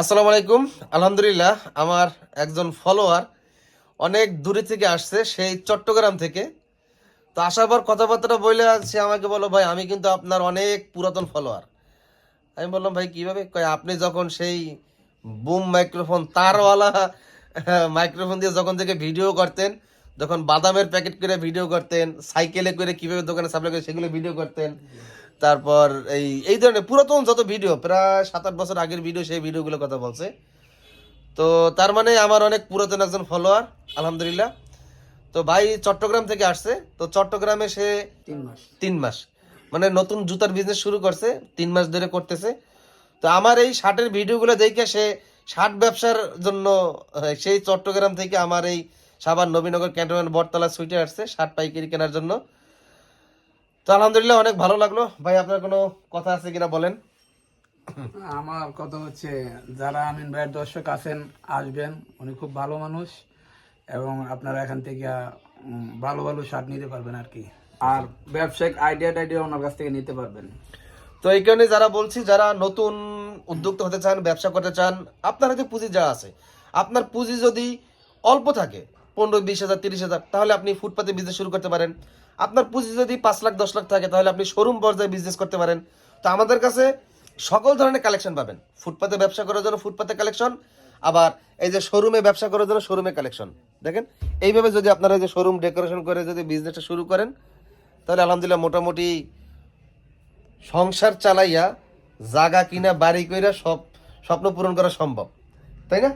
আসসালামু আলাইকুম। আলহামদুলিল্লাহ, আমার একজন ফলোয়ার অনেক দূরে থেকে আসছে, সেই চট্টগ্রাম থেকে। তো আসার পর কথাবার্তা বলে সে আমাকে বলো ভাই, আমি কিন্তু আপনার অনেক পুরাতন ফলোয়ার। আমি বললাম, ভাই, কীভাবে? কয়, আপনি যখন সেই বুম মাইক্রোফোন, তারওয়ালা, মাইক্রোফোন দিয়ে যখন থেকে ভিডিও করতেন, যখন বাদামের প্যাকেট করে ভিডিও করতেন, সাইকেলে করে কীভাবে দোকানে সাপ্লাই করে সেগুলো ভিডিও করতেন তারপর এই এই ধরনের পুরাতন যত ভিডিও প্রায় সাত আট বছর আগের ভিডিও সেই ভিডিওগুলোর কথা বলছে। তো তার মানে আমার অনেক পুরাতন একজন ফলোয়ার আলহামদুলিল্লাহ। তো ভাই চট্টগ্রাম থেকে আসছে তো চট্টগ্রামে সে তিন মাস। মানে নতুন জুতার বিজনেস শুরু করছে তিন মাস ধরে করতেছে। তো আমার এই শার্টের ভিডিওগুলো দেখে সে শার্ট ব্যবসার জন্য সেই চট্টগ্রাম থেকে আমার এই সাবান নবীনগর ক্যান্টনমেন্ট বটতলা সুইটে আসছে শার্ট পাইকারি কেনার জন্য। তো আলহামদুলিল্লাহ অনেক ভালো লাগল। ভাই আপনার কোনো কথা আছে কিনা বলেন। আমার কথা হচ্ছে যারা আমিন ভাইয়ের দর্শক আছেন আসবেন। উনি খুব ভালো মানুষ এবং আপনারা এখান থেকে ভালো ভালো শার্ট নিতে পারবেন আর কি। আর ব্যবসায়িক আইডিয়া টাইডিয়া ওনার কাছ থেকে নিতে পারবেন। তো এই কারণে যারা বলছি যারা নতুন উদ্যোক্তা হতে চান ব্যবসা করতে চান আপনার হাতে পুঁজি যা আছে। আপনার পুঁজি যদি অল্প থাকে পনেরো বিশ হাজার তিরিশ হাজার তাহলে আপনি ফুটপাতে বিজনেস শুরু করতে পারেন। আপনার পুঁজি যদি পাঁচ লাখ দশ লাখ থাকে তাহলে আপনি শোরুম পর্যায়ে বিজনেস করতে পারেন। তো আমাদের কাছে সকল ধরনের কালেকশন পাবেন। ফুটপাতে ব্যবসা করার জন্য ফুটপাতে কালেকশন আবার এই যে শোরুমে ব্যবসা করার জন্য শোরুমে কালেকশন দেখেন এইভাবে যদি আপনারা এই যে শোরুম ডেকোরেশন করে যদি বিজনেসটা শুরু করেন তাহলে আলহামদুলিল্লাহ মোটামুটি সংসার চালাইয়া জাগা কিনা বাড়ি কইরা সব স্বপ্ন পূরণ করা সম্ভব। তাই না?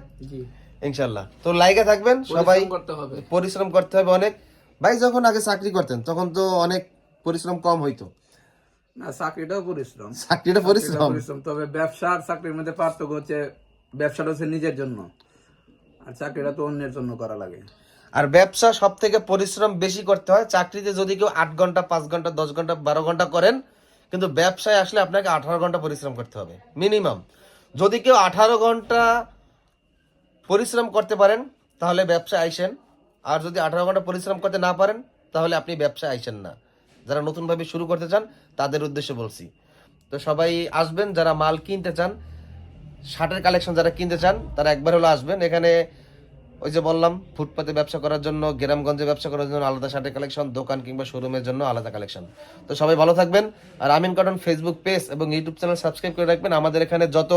ইনশাল্লাহ তো লাইগা থাকবেন সবাই করতে হবে। পরিশ্রম করতে হবে অনেক। ভাই যখন আগে চাকরি করতেন তখন তো অনেক পরিশ্রম কম হইতো। না চাকরিটাও পরিশ্রম। চাকরিটা পরিশ্রম। পরিশ্রম। তবে ব্যবসা আর চাকরির মধ্যে পার্থক্য হচ্ছে ব্যবসাটা হচ্ছে নিজের জন্য। আর চাকরিটা তো অন্যের জন্য করা লাগে। আর ব্যবসা সব থেকে পরিশ্রম বেশি করতে হয় চাকরিতে যদি কেউ আট ঘণ্টা পাঁচ ঘণ্টা দশ ঘণ্টা বারো ঘণ্টা করেন কিন্তু ব্যবসায় আসলে আপনাকে আঠারো ঘণ্টা পরিশ্রম করতে হবে মিনিমাম। যদি কেউ আঠারো ঘণ্টা পরিশ্রম করতে পারেন তাহলে ব্যবসা আইসেন। আর যদি আঠারো ঘণ্টা পরিশ্রম করতে না পারেন, তাহলে আপনি ব্যবসা আইসেন না। যারা নতুনভাবে শুরু করতে চান, তাদের উদ্দেশ্যে বলছি। তো সবাই আসবেন, যারা মাল কিনতে চান, শার্টের কালেকশন যারা কিনতে চান, তারা একবার হলো আসবেন। এখানে ওই যে বললাম, ফুটপাতে ব্যবসা করার জন্য, গ্রামগঞ্জে ব্যবসা করার জন্য আলাদা শার্টের কালেকশন দোকান কিংবা শোরুমের জন্য আলাদা কালেকশন তো সবাই ভালো থাকবেন। আর আমিন কটন ফেসবুক পেজ এবং ইউটিউব চ্যানেল সাবস্ক্রাইব করে রাখবেন। আমাদের এখানে যত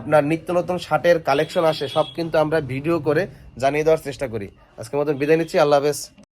আপনার নিত্য নতুন শার্টের কালেকশন আসে, সব কিন্তু আমরা ভিডিও করে জানিয়ে দেওয়ার চেষ্টা করি। আজকের মতন বিদায় নিচ্ছি আল্লাহ হাফেজ।